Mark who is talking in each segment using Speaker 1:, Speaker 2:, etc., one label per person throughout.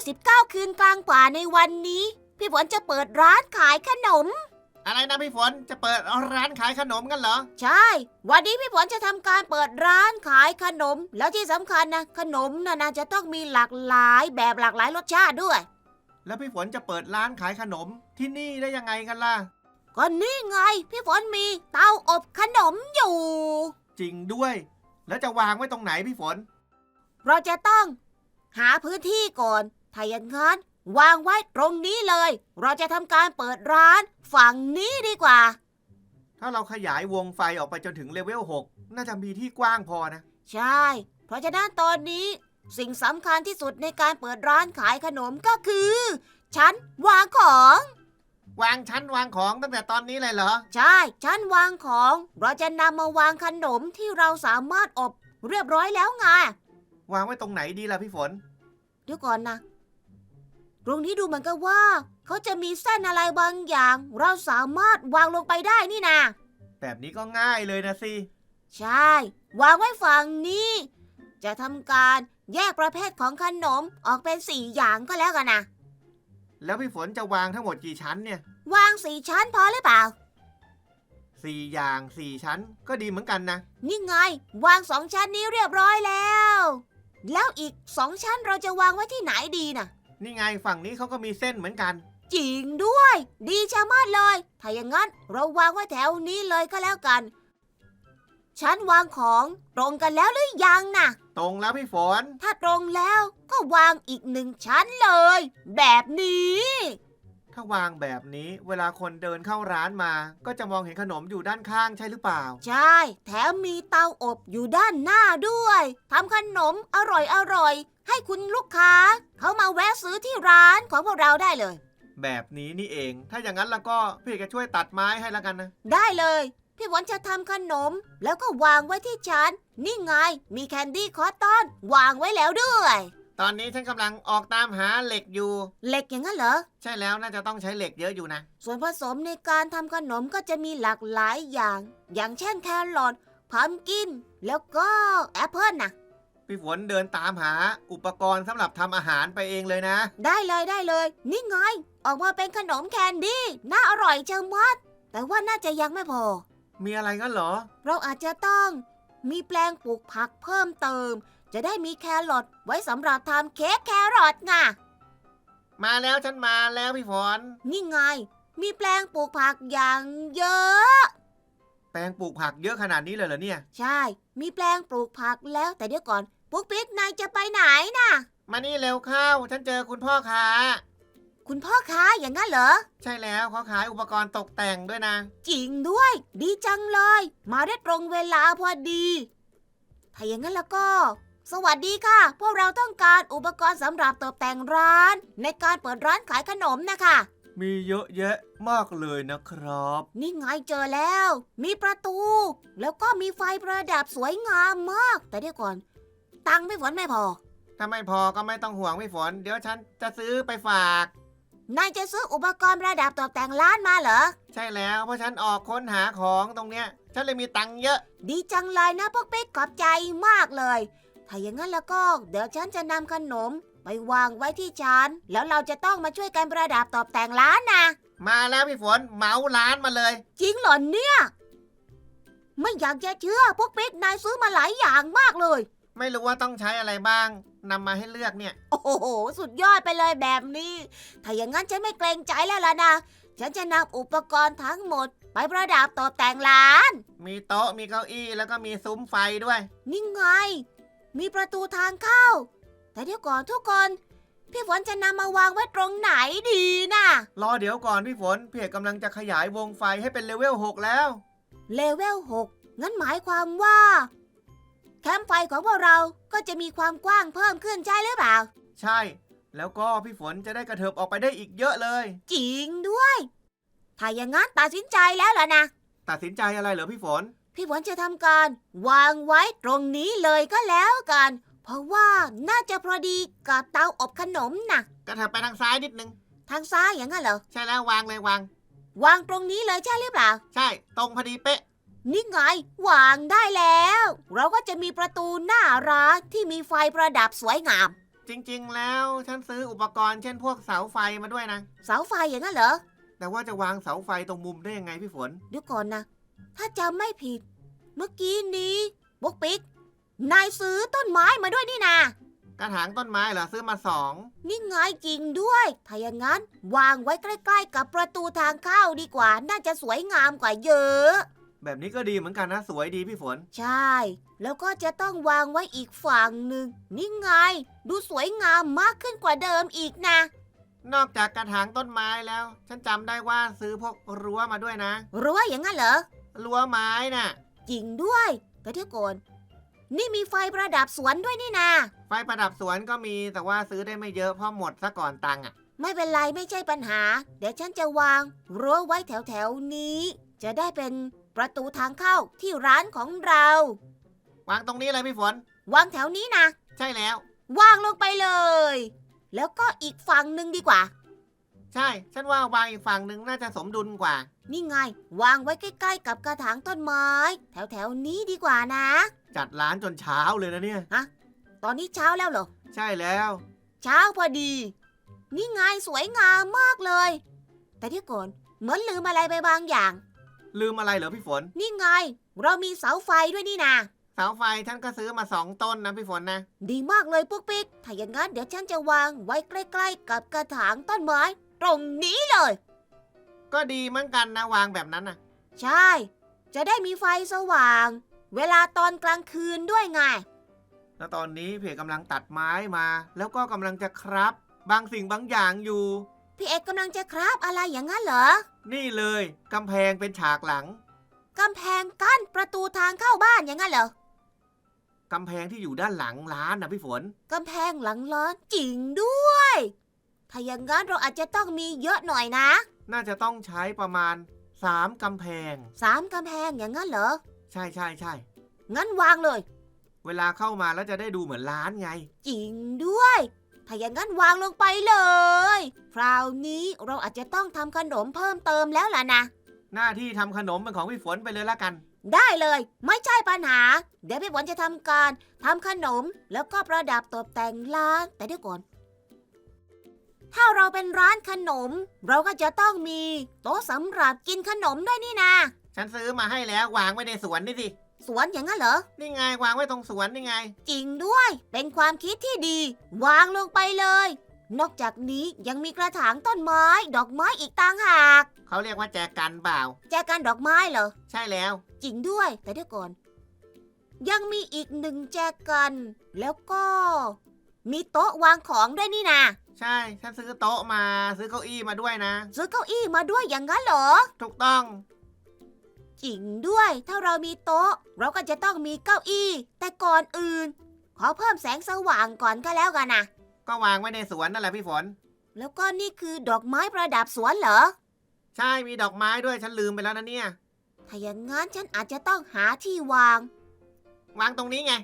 Speaker 1: 99 คืนกลางป่าในวันนี้ พี่ฝนจะเปิดร้านขายขนม
Speaker 2: อะไรนะพี่ฝนจะเปิดร้านขายขนมกันเหรอ
Speaker 1: ใช่ วันนี้พี่ฝนจะทำการเปิดร้านขายขนม แล้วที่สำคัญนะขนมนะนะจะต้องมีหลากหลายแบบหลากหลายรสชาติด้วย
Speaker 2: แล้วพี่ฝนจะเปิดร้านขายขนมที่นี่ได้ยังไงกันล่ะ
Speaker 1: ก็นี่ไง พี่ฝนมีเตาอบขนมอยู่
Speaker 2: จริงด้วย แล้วจะวางไว้ตรงไหนพี่ฝน
Speaker 1: เราจะต้องหาพื้นที่ก่อน ถ้าอย่างนั้นวางไว้ตรงนี้เลย เราจะทำการเปิดร้านฝั่งนี้ดีกว่า
Speaker 2: ถ้าเราขยายวงไฟออกไปจนถึงเลเวล 6 น่าจะมีที่กว้างพอนะ
Speaker 1: ใช่ เพราะฉะนั้นตอนนี้ สิ่งสำคัญที่สุดในการเปิดร้านขายขนมก็คือ ชั้นวางของ
Speaker 2: วางชั้นวางของตั้งแต่ตอนนี้เลยเหรอ
Speaker 1: ใช่ ชั้นวางของ เราจะนำมาวางขนมที่เราสามารถอบเรียบร้อยแล้วไง
Speaker 2: วางไว้ตรงไหนดีล่ะพี่ฝน
Speaker 1: เดี๋ยวก่อนนะต รงนี้ดูเหมือนกับว่า เขาจะมีเส้นอะไรบางอย่าง เราสามารถวางลงไปได้นี่นะ
Speaker 2: แบบนี้ก็ง่ายเลยนะสิ
Speaker 1: ใช่ วางไว้ฝั่งนี้ จะทำการแยกประเภทของขนมออกเป็นสี่อย่างก็แล้วกันนะ
Speaker 2: แล้วพี่ฝนจะวางทั้งหมดกี่ชั้นเนี่ย
Speaker 1: วางสี่ชั้นพอหรือเปล่า
Speaker 2: สี่อย่างสี่ชั้นก็ดีเหมือนกันนะ
Speaker 1: นี่ไง วางสองชั้นนี้เรียบร้อยแล้ว แล้วอีกสองชั้นเราจะวางไว้ที่ไหนดีนะ
Speaker 2: นี่ไงฝั่งนี้เขาก็มีเส้นเหมือนกัน
Speaker 1: จริงด้วย ดีชะมัดเลย ถ้าอย่างนั้นเราวางไว้แถวนี้เลยก็แล้วกันชั้นวางของตรงกันแล้วหรือยังนะ
Speaker 2: ตรงแล้วพี่ฝน
Speaker 1: ถ้าตรงแล้วก็วางอีกหนึ่งชั้นเลย แบบนี้
Speaker 2: ถ้าวางแบบนี้เวลาคนเดินเข้าร้านมา ก็จะมองเห็นขนมอยู่ด้านข้างใช่หรือเปล่า
Speaker 1: ใช่ แถมมีเตาอบอยู่ด้านหน้าด้วยทำขนมอร่อยอร่อยๆให้คุณลูกค้า เขามาแวะซื้อที่ร้านของพวกเราได้เลย
Speaker 2: แบบนี้นี่เอง ถ้าอย่างนั้นแล้วก็พี่จะช่วยตัดไม้ให้แล้วกันนะ
Speaker 1: ได้เลย พี่หวันจะทำขนม แล้วก็วางไว้ที่ชั้น นี่ไง มีแคนดี้คอตตอน วางไว้แล้วด้วย
Speaker 2: ตอนนี้ฉันกำลังออกตามหาเหล็กอยู่
Speaker 1: เหล็กอย่างนั้นเหรอ
Speaker 2: ใช่แล้วน่าจะต้องใช้เหล็กเยอะอยู่นะ
Speaker 1: ส่วนผสมในการทำขนมก็จะมีหลากหลายอย่าง อย่างเช่นแครอทพัมกิน แล้วก็แอปเปิลนะ
Speaker 2: พี่ฝนเดินตามหาอุปกรณ์สำหรับทำอาหารไปเองเลยนะ
Speaker 1: ได้เลยได้เลย นี่ไง ออกมาเป็นขนมแคนดี้ น่าอร่อยเจังมัดแต่ว่าน่าจะยังไม่พอ
Speaker 2: มีอะไรงั้นเหรอ
Speaker 1: เราอาจจะต้องมีแปลงปลูกผักเพิ่มเติม จะได้มีแครอทไว้สำหรับทำเค้กแครอทไง
Speaker 2: มาแล้วฉันมาแล้วพี่ฝน
Speaker 1: นี่ไง มีแปลงปลูกผักอย่างเยอะ
Speaker 2: แปลงปลูกผักเยอะขนาดนี้เลยเหรอเนี่ย
Speaker 1: ใช่ มีแปลงปลูกผักแล้วแต่เดี๋ยวก่อนปุ๊กปิ๊กนายจะไปไหนนะ
Speaker 2: มานี่เร็วเข้า ฉันเจอคุณพ่อค้า
Speaker 1: คุณพ่อค้าอย่างนั้นเหรอ
Speaker 2: ใช่แล้วเขาขายอุปกรณ์ตกแต่งด้วยนะ
Speaker 1: จริงด้วย ดีจังเลย มาได้ตรงเวลาพอดี ถ้าอย่างนั้นแล้วก็ สวัสดีค่ะ พวกเราต้องการอุปกรณ์สำหรับตกแต่งร้าน ในการเปิดร้านขายขนมนะคะ
Speaker 2: มีเยอะแยะมากเลยนะครับ
Speaker 1: นี่ไงเจอแล้ว มีประตู แล้วก็มีไฟประดับสวยงามมาก แต่เดี๋ยวก่อน ตังค์ไม่ฝนไม่พอ
Speaker 2: ถ้าไม่พอก็ไม่ต้องห่วงพี่ฝน เดี๋ยวฉันจะซื้อไปฝาก
Speaker 1: นายจะซื้ออุปกรณ์ประดับตกแต่งร้านมาเหรอ
Speaker 2: ใช่แล้วเพราะฉันออกค้นหาของตรงเนี้ย ฉันเลยมีตังค์เยอะ
Speaker 1: ดีจังเลยนะพวกปิ๊กขอบใจมากเลย ถ้าอย่างนั้นแล้วก็ เดี๋ยวฉันจะนำขนม ไปวางไว้ที่ชั้นแล้วเราจะต้องมาช่วยกันประดับตกแต่งร้านนะ
Speaker 2: มาแล้วพี่ฝนเหมาร้านมาเลย
Speaker 1: จริงเหรอเนี่ย ไม่อยากจะเชื่อพวกปิ๊กนายซื้อมาหลายอย่างมากเลย
Speaker 2: ไม่รู้ว่าต้องใช้อะไรบ้างนำมาให้เลือกเนี่ย
Speaker 1: โอ้โห สุดยอดไปเลยแบบนี้ ถ้าอย่างนั้นฉันไม่เกรงใจแล้วล่ะนะ ฉันจะนำอุปกรณ์ทั้งหมด ไปประดับตกแต่งร้าน
Speaker 2: มีโต๊ะมีเก้าอี้แล้วก็มีซุ้มไฟด้วย
Speaker 1: นี่ไง มีประตูทางเข้า แต่เดี๋ยวก่อนทุกคน พี่ฝนจะนำมาวางไว้ตรงไหนดีนะ
Speaker 2: รอเดี๋ยวก่อนพี่ฝนพี่เอกกำลังจะขยายวงไฟให้เป็นเลเวล6แล้ว
Speaker 1: เลเวล6งั้นหมายความว่า แคมป์ไฟของพวกเราก็จะมีความกว้างเพิ่มขึ้นใช่หรือเปล่า
Speaker 2: ใช่ แล้วก็พี่ฝนจะได้กระเถิบออกไปได้อีกเยอะเลย
Speaker 1: จริงด้วย ถ้าอย่างนั้นตัดสินใจแล้วล่ะนะ
Speaker 2: ตัดสินใจอะไรเหรอพี่ฝน
Speaker 1: พี่ฝนจะทำการ วางไว้ตรงนี้เลยก็แล้วกัน เพราะว่าน่าจะพอดีกับเตาอบขนมนะ
Speaker 2: กระเถิบไปทางซ้ายนิดนึง
Speaker 1: ทางซ้ายอย่างนั้นเหรอ
Speaker 2: ใช่แล้ววางเลยวาง
Speaker 1: วางตรงนี้เลยใช่หรือเปล่า
Speaker 2: ใช่ ตรงพอดีเป๊ะ
Speaker 1: นี่ไง วางได้แล้ว เราก็จะมีประตูหน้าร้านที่มีไฟประดับสวยงาม
Speaker 2: จจริง ๆ แล้วฉันซื้ออุปกรณ์เช่นพวกเสาไฟมาด้วยนะ
Speaker 1: เสาไฟอย่างนั้นเหรอ
Speaker 2: แต่ว่าจะวางเสาไฟตรงมุมได้ยังไงพี่ฝน
Speaker 1: เดี๋ยวก่อนนะ ถ้าจำไม่ผิดเมื่อกี้นี้บุ๊กปิ๊ก นายซื้อต้นไม้มาด้วยนี่นา ก
Speaker 2: ระถางต้นไม้เหรอซื้อมาสอง
Speaker 1: นี่ไงจริงด้วย ถ้าอย่างนั้น วางไว้ใกล้ๆ กับประตูทางเข้าดีกว่า น่าจะสวยงามกว่าเยอะ
Speaker 2: แบบนี้ก็ดีเหมือนกันนะสวยดีพี่ฝน
Speaker 1: ใช่ แล้วก็จะต้องวางไว้อีกฝั่งหนึ่ง นี่ไง ดูสวยงามมากขึ้นกว่าเดิมอีกนะ
Speaker 2: นอกจากกระถางต้นไม้แล้ว ฉันจำได้ว่าซื้อพวกรั้วมาด้วยนะ
Speaker 1: รั้วอย่างนั้นเหรอ
Speaker 2: รั้วไม้น่ะ
Speaker 1: จริงด้วยแต่เดี๋ยวก่อนนี่มีไฟประดับสวนด้วยนี่นา
Speaker 2: ไฟประดับสวนก็มีแต่ว่าซื้อได้ไม่เยอะเพราะหมดซะก่อนตังค์อะ
Speaker 1: ไม่เป็นไรไม่ใช่ปัญหา เดี๋ยวฉันจะวางรั้วไว้แถวๆนี้ จะได้เป็นประตูทางเข้าที่ร้านของเรา
Speaker 2: วางตรงนี้เลยพี่ฝน
Speaker 1: วางแถวนี้นะ
Speaker 2: ใช่แล้ว
Speaker 1: วางลงไปเลย แล้วก็อีกฝั่งหนึ่งดีกว่า
Speaker 2: ใช่ ฉันว่าวางอีกฝั่งหนึ่งน่าจะสมดุลกว่า
Speaker 1: นี่ไง วางไว้ใกล้ๆ กับกระถางต้นไม้ แถวๆนี้ดีกว่านะ
Speaker 2: จัดร้านจนเช้าเลยนะเนี่ย
Speaker 1: ตอนนี้เช้าแล้วเหรอ
Speaker 2: ใช่แล้ว
Speaker 1: เช้าพอดี นี่ไงสวยงามมากเลย แต่ที่ก่อนเหมือนลืมอะไรไปบางอย่าง
Speaker 2: ลืมอะไรเหรอพี่ฝน
Speaker 1: นี่ไง เรามีเสาไฟด้วยนี่นา
Speaker 2: เสาไฟฉันก็ซื้อมาสองต้นนะพี่ฝนนะ
Speaker 1: ดีมากเลยปุ๊กปิ๊กถ้าอย่างนั้นเดี๋ยวฉันจะวางไว้ใกล้ ๆ กับกระถางต้นไม้ ตรงนี้เลย
Speaker 2: ก็ดีเหมือนกันนะวางแบบนั้นนะ
Speaker 1: ใช่ จะได้มีไฟสว่าง เวลาตอนกลางคืนด้วยไง
Speaker 2: แล้วตอนนี้เพจกำลังตัดไม้มา แล้วก็กำลังจะครับ บางสิ่งบางอย่างอยู่
Speaker 1: พี่เอกกำลังจะคราบอะไรอย่างนั้นเหรอ
Speaker 2: นี่เลยกำแพงเป็นฉากหลัง
Speaker 1: กำแพงกั้นประตูทางเข้าบ้านอย่างนั้นเหรอ
Speaker 2: กำแพงที่อยู่ด้านหลังร้านนะพี่ฝน
Speaker 1: กำแพงหลังร้านจริงด้วย ถ้าอย่างนั้นเราอาจจะต้องมีเยอะหน่อยนะ
Speaker 2: น่าจะต้องใช้ประมาณสามกำแพง
Speaker 1: สามกำแพงอย่างนั้นเหรอ
Speaker 2: ใช่ใช่ใช่
Speaker 1: งั้นวางเลย
Speaker 2: เวลาเข้ามาแล้วจะได้ดูเหมือนร้านไง
Speaker 1: จริงด้วย ถ้าอย่างนั้นวางลงไปเลย คราวนี้เราอาจจะต้องทำขนมเพิ่มเติมแล้วล่ะนะ
Speaker 2: หน้าที่ทำขนมเป็นของพี่ฝนไปเลยละกัน
Speaker 1: ได้เลย ไม่ใช่ปัญหา เดี๋ยวพี่ฝนจะทำการทำขนมแล้วก็ประดับตกแต่งร้านแต่เดี๋ยวก่อน ถ้าเราเป็นร้านขนม เราก็จะต้องมีโต๊ะสำหรับกินขนมด้วยนี่นา
Speaker 2: ฉันซื้อมาให้แล้ววางไว้ในสวนนี่สิ
Speaker 1: สวนอย่างนั้นเหรอ
Speaker 2: นี่ไงวางไว้ตรงสวนนี่ไง
Speaker 1: จริงด้วย เป็นความคิดที่ดี วางลงไปเลย นอกจากนี้ยังมีกระถางต้นไม้ ดอกไม้อีกต่างหาก
Speaker 2: เขาเรียกว่าแจกันเปล่า
Speaker 1: แจกันดอกไม้เหรอ
Speaker 2: ใช่แล้ว
Speaker 1: จริงด้วย แต่เดี๋ยวก่อน ยังมีอีกหนึ่งแจกัน แล้วก็ มีโต๊ะวางของด้วยนี่นา
Speaker 2: ใช่ ฉันซื้อโต๊ะมาซื้อเก้าอี้มาด้วยนะ
Speaker 1: ซื้อเก้าอี้มาด้วยอย่างนั้นเหรอ
Speaker 2: ถูกต้อง
Speaker 1: จริงด้วย ถ้าเรามีโต๊ะ เราก็จะต้องมีเก้าอี้ แต่ก่อนอื่น ขอเพิ่มแสงสว่างก่อนก็แล้วกันนะ
Speaker 2: ก็วางไว้ในสวนนั่นแหละพี่ฝน
Speaker 1: แล้วก็นี่คือดอกไม้ประดับสวนเหรอ
Speaker 2: ใช่ มีดอกไม้ด้วย ฉันลืมไปแล้วนะเนี่ย
Speaker 1: ถ้าอย่างงั้นฉันอาจจะต้องหาที่วาง
Speaker 2: วางตรงนี้ไง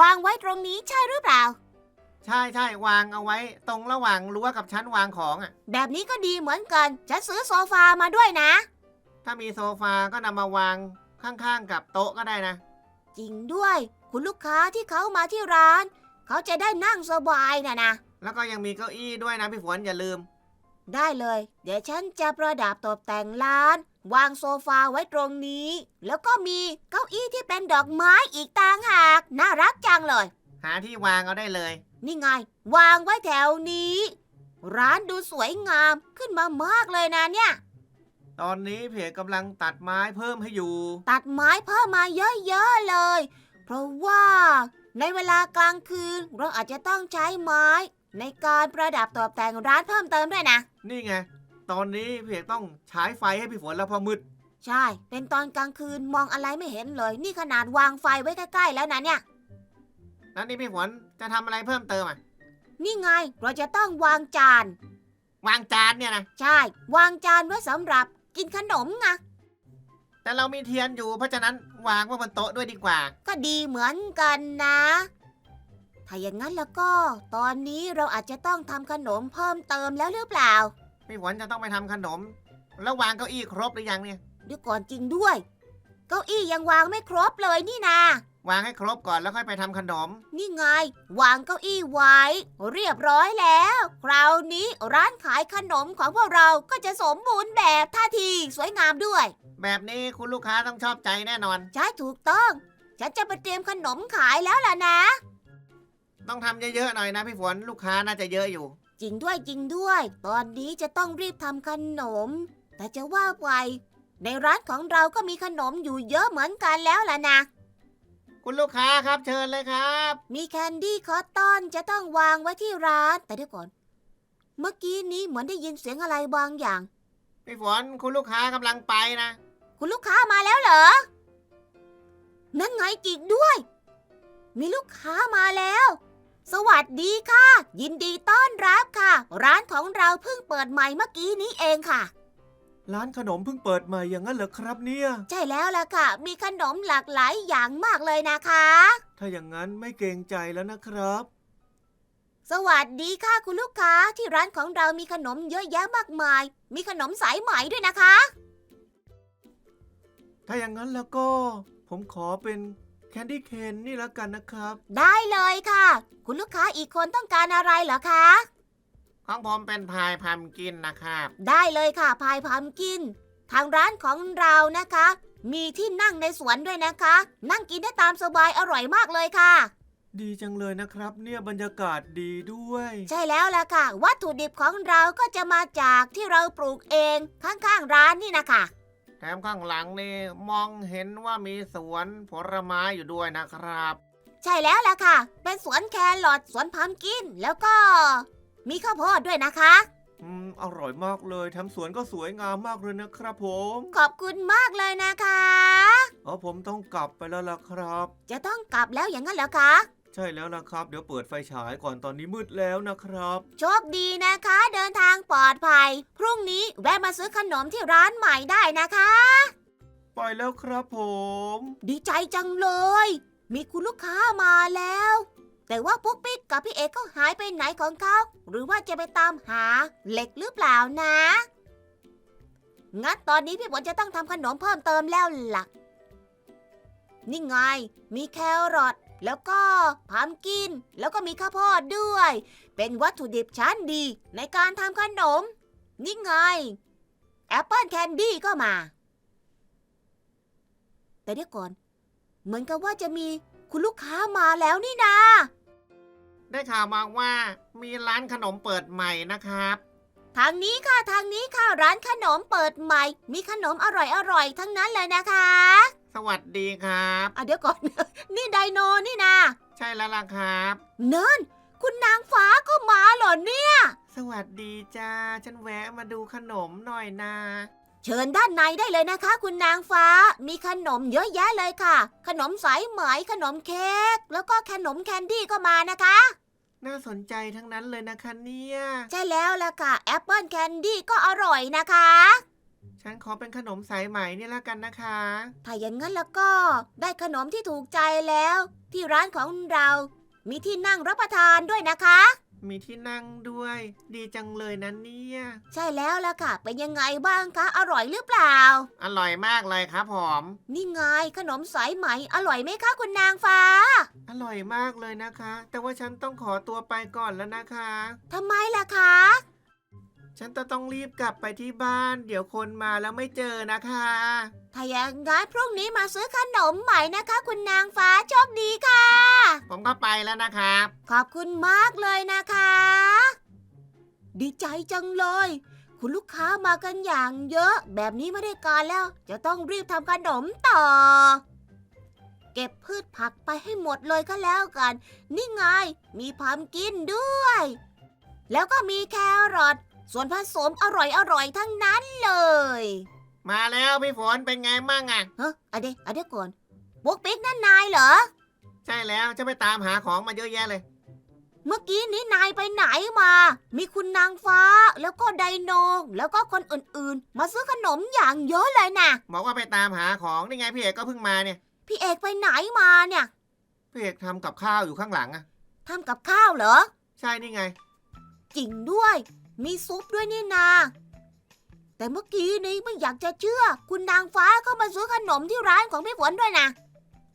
Speaker 1: วางไว้ตรงนี้ใช่หรือเปล่า
Speaker 2: ใช่ใช่วางเอาไว้ ตรงระหว่างรั้วกับชั้นวางของอะ
Speaker 1: แบบนี้ก็ดีเหมือนกัน ฉันซื้อโซฟามาด้วยนะ
Speaker 2: ถ้ามีโซฟาก็นำมาวางข้างๆกับโต๊ะก็ได้นะ
Speaker 1: จริงด้วย คุณลูกค้าที่เขามาที่ร้าน เขาจะได้นั่งสบายนะนะ
Speaker 2: แล้วก็ยังมีเก้าอี้ด้วยนะพี่ฝนอย่าลืม
Speaker 1: ได้เลย เดี๋ยวฉันจะประดับตกแต่งร้าน วางโซฟาไว้ตรงนี้ แล้วก็มีเก้าอี้ที่เป็นดอกไม้อีกต่างหาก น่ารักจังเลย
Speaker 2: หาที่วางเอาได้เลย
Speaker 1: นี่ไง วางไว้แถวนี้ ร้านดูสวยงามขึ้นมามากเลยนะเนี่ย
Speaker 2: ตอนนี้เพจกำลังตัดไม้เพิ่มให้อยู่
Speaker 1: ตัดไม้เพิ่มมาเยอะๆเลย เพราะว่าในเวลากลางคืนเราอาจจะต้องใช้ไม้ ในการประดับตกแต่งร้านเพิ่มเติมด้วยนะ
Speaker 2: นี่ไง ตอนนี้เพจต้องใช้ไฟให้พี่ฝนแล้วพอมืด
Speaker 1: ใช่ เป็นตอนกลางคืนมองอะไรไม่เห็นเลย นี่ขนาดวางไฟไว้ใกล้ๆแล้วนะเนี่ย
Speaker 2: แล้วนี่พี่ฝนจะทำอะไรเพิ่มเติมอะ
Speaker 1: นี่ไงเราจะต้องวางจาน
Speaker 2: วางจานเนี่ยนะ
Speaker 1: ใช่ วางจานไว้สำหรับกินขนมไง
Speaker 2: แต่เรามีเทียนอยู่ เพราะฉะนั้นวางไว้บนโต๊ะด้วยดีกว่า
Speaker 1: ก็ดีเหมือนกันนะ ถ้าอย่างนั้นแล้วก็ ตอนนี้เราอาจจะต้องทำขนมเพิ่มเติมแล้วหรือเปล่า
Speaker 2: พี่ฝนจะต้องไปทำขนม แล้ววางเก้าอี้ครบหรือยังเนี่ย
Speaker 1: เดี๋ยวก่อนจริงด้วย เก้าอี้ยังวางไม่ครบเลยนี่นา
Speaker 2: วางให้ครบก่อนแล้วค่อยไปทำขนม
Speaker 1: นี่ไง วางเก้าอี้ไว้ เรียบร้อยแล้ว คราวนี้ร้านขายขนมของพวกเราก็จะสมบูรณ์แบบท่าทีสวยงามด้วย
Speaker 2: แบบนี้คุณลูกค้าต้องชอบใจแน่นอน
Speaker 1: ใช่ถูกต้อง ฉันจะไปเตรียมขนมขายแล้วล่ะนะ
Speaker 2: ต้องทำเยอะๆหน่อยนะพี่ฝนลูกค้าน่าจะเยอะอยู่
Speaker 1: จริงด้วยจริงด้วย ตอนนี้จะต้องรีบทำขนม แต่จะว่าไปในร้านของเราก็มีขนมอยู่เยอะเหมือนกันแล้วล่ะนะ
Speaker 2: คุณลูกค้าครับเชิญเลยครับ
Speaker 1: มีแคนดี้คอตตอนจะต้องวางไว้ที่ร้าน แต่เดี๋ยวก่อน เมื่อกี้นี้เหมือนได้ยินเสียงอะไรบางอย่าง
Speaker 2: พี่ฝนคุณลูกค้ากำลังไปนะ
Speaker 1: คุณลูกค้ามาแล้วเหรอ นั่นไงจริงด้วย มีลูกค้ามาแล้ว สวัสดีค่ะ ยินดีต้อนรับค่ะ ร้านของเราเพิ่งเปิดใหม่เมื่อกี้นี้เองค่ะ
Speaker 2: ร้านขนมเพิ่งเปิดใหม่อย่างนั้นเหรอครับเนี่ย
Speaker 1: ใช่แล้วล่ะค่ะ มีขนมหลากหลายอย่างมากเลยนะคะ
Speaker 2: ถ้าอย่างนั้นไม่เกรงใจแล้วนะครับ
Speaker 1: สวัสดีค่ะคุณลูกค้าที่ร้านของเรามีขนมเยอะแยะมากมาย มีขนมสายไหมด้วยนะคะ
Speaker 2: ถ้าอย่างนั้นแล้วก็ ผมขอเป็นแคนดี้เคนนี่แล้วกันนะครับ
Speaker 1: ได้เลยค่ะ คุณลูกค้าอีกคนต้องการอะไรเหรอคะ
Speaker 2: ของผมเป็นพายพัมกินนะครับ
Speaker 1: ได้เลยค่ะพายพัมกิน ทางร้านของเรานะคะ มีที่นั่งในสวนด้วยนะคะ นั่งกินได้ตามสบายอร่อยมากเลยค่ะ
Speaker 2: ดีจังเลยนะครับ เนี่ยบรรยากาศดีด้วย
Speaker 1: ใช่แล้วล่ะค่ะ วัตถุดิบของเราก็จะมาจากที่เราปลูกเองข้างๆร้านนี่นะคะ
Speaker 2: แถมข้างหลังนี่มองเห็นว่ามีสวนผลไม้อยู่ด้วยนะครับ
Speaker 1: ใช่แล้วล่ะค่ะ เป็นสวนแครอทสวนพัมกินแล้วก็ มีข้าวโพดด้วยนะคะ
Speaker 2: อืมอร่อยมากเลยทำสวนก็สวยงามมากเลยนะครับผม
Speaker 1: ขอบคุณมากเลยนะคะ
Speaker 2: เออผมต้องกลับไปแล้วล่ะครับ
Speaker 1: จะต้องกลับแล้วอย่างนั้นเหรอคะ
Speaker 2: ใช่แล้วล่ะครับ เดี๋ยวเปิดไฟฉายก่อนตอนนี้มืดแล้วนะครับ
Speaker 1: โชคดีนะคะ เดินทางปลอดภัย พรุ่งนี้แวะมาซื้อขนมที่ร้านใหม่ได้นะคะ
Speaker 2: ไปแล้วครับผม
Speaker 1: ดีใจจังเลย มีคุณลูกค้ามาแล้ว แต่ว่าปุ๊กปิ๊กกับพี่เอกก็หายไปไหนของเขา หรือว่าจะไปตามหาเหล็กหรือเปล่านะ งั้นตอนนี้พี่ฝนจะต้องทำขนมเพิ่มเติมแล้วล่ะ นี่ไง มีแครอทแล้วก็พัมกิน แล้วก็มีข้าวโพดด้วย เป็นวัตถุดิบชั้นดีในการทำขนม นี่ไง แอปเปิลแคนดี้ก็มา แต่เดี๋ยวก่อน เหมือนกับว่าจะมี คุณลูกค้ามาแล้วนี่นา
Speaker 2: ได้ข่าวมาว่ามีร้านขนมเปิดใหม่นะครับ
Speaker 1: ทางนี้ค่ะทางนี้ค่ะร้านขนมเปิดใหม่ มีขนมอร่อยๆทั้งนั้นเลยนะคะ
Speaker 2: สวัสดีครับ
Speaker 1: อะเดี๋ยวก่อน นี่ไดโนนี่นา
Speaker 2: ใช่แล้วล่ะครับ
Speaker 1: เนินคุณนางฟ้าก็มาเหรอเนี่ย
Speaker 2: สวัสดีจ้า ฉันแวะมาดูขนมหน่อยนะ
Speaker 1: เชิญด้านในได้เลยนะคะ คุณนางฟ้า มีขนมเยอะแยะเลยค่ะ ขนมสายไหมขนมเค้กแล้วก็ขนมแคนดี้ก็มานะคะ
Speaker 2: น่าสนใจทั้งนั้นเลยนะคะเนี่ย
Speaker 1: ใช่แล้วล่ะค่ะแอปเปิลแคนดี้ก็อร่อยนะคะ
Speaker 2: ฉันขอเป็นขนมสายไหมนี่ละกันนะคะ
Speaker 1: ถ้าอย่างนั้นแล้วก็ได้ขนมที่ถูกใจแล้ว ที่ร้านของเรา มีที่นั่งรับประทานด้วยนะคะ
Speaker 2: มีที่นั่งด้วย ดีจังเลยนะเนี่ย
Speaker 1: ใช่แล้วล่ะค่ะ เป็นยังไงบ้างคะ อร่อยหรือเปล่า
Speaker 2: อร่อยมากเลยครับผม
Speaker 1: นี่ไงขนมสายไหม อร่อยไหมคะคุณนางฟ้า
Speaker 2: อร่อยมากเลยนะคะ แต่ว่าฉันต้องขอตัวไปก่อนแล้วนะคะ
Speaker 1: ทำไมล่ะคะ
Speaker 2: ฉันจะต้องรีบกลับไปที่บ้าน เดี๋ยวคนมาแล้วไม่เจอนะคะ
Speaker 1: ถ้าอย่างนั้นพรุ่งนี้มาซื้อขนมใหม่นะคะ คุณนางฟ้าโชคดีค่ะ
Speaker 2: ผมก็ไปแล้วนะครับ
Speaker 1: ขอบคุณมากเลยนะคะ ดีใจจังเลย คุณลูกค้ามากันอย่างเยอะ แบบนี้ไม่ได้การแล้ว จะต้องรีบทำขนมต่อ เก็บพืชผักไปให้หมดเลยก็แล้วกัน นี่ไง มีพัมกินด้วย แล้วก็มีแครอทส่วนผสมอร่อยๆทั้งนั้นเลย
Speaker 2: มาแล้วพี่ฝนเป็นไงมั่งอะ
Speaker 1: เฮ้ยอะเดยวอะเดี๋ยวก่อนปุ๊กปิ๊กนั่นนายเหรอ
Speaker 2: ใช่แล้วจะไปตามหาของมาเยอะแยะเลย
Speaker 1: เมื่อกี้นี้นายไปไหนมา มีคุณนางฟ้า แล้วก็ไดโน แล้วก็คนอื่นๆ มาซื้อขนมอย่างเยอะเลยนะ
Speaker 2: บอกว่าไปตามหาของนี่ไงพี่เอกก็เพิ่งมาเนี่ย
Speaker 1: พี่เอกไปไหนมาเนี่ย
Speaker 2: พี่เอกทำกับข้าวอยู่ข้างหลังอะ
Speaker 1: ทำกับข้าวเหรอ
Speaker 2: ใช่นี่ไง
Speaker 1: จริงด้วย มีซุปด้วยนี่นา แต่เมื่อกี้นี้ไม่อยากจะเชื่อ คุณนางฟ้าเข้ามาซื้อขนมที่ร้านของพี่ฝนด้วยนะ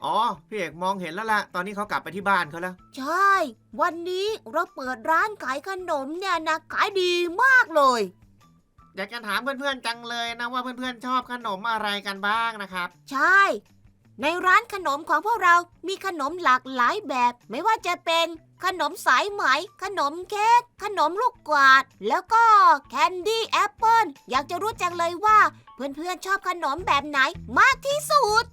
Speaker 2: อ๋อ พี่เอกมองเห็นแล้วล่ะตอนนี้เขากลับไปที่บ้านเขาแล้ว
Speaker 1: ใช่ วันนี้เราเปิดร้านขายขนมเนี่ยนะขายดีมากเลย
Speaker 2: อยากจะถามเพื่อนๆจังเลยนะว่าเพื่อนๆชอบขนมอะไรกันบ้างนะครับ
Speaker 1: ใช่ ในร้านขนมของพวกเรามีขนมหลากหลายแบบ ไม่ว่าจะเป็น ขนมสายไหม ขนมเค้ก ขนมลูกกวาด แล้วก็แคนดี้แอปเปิลอยากจะรู้จังเลยว่า เพื่อนๆชอบขนมแบบไหนมากที่สุด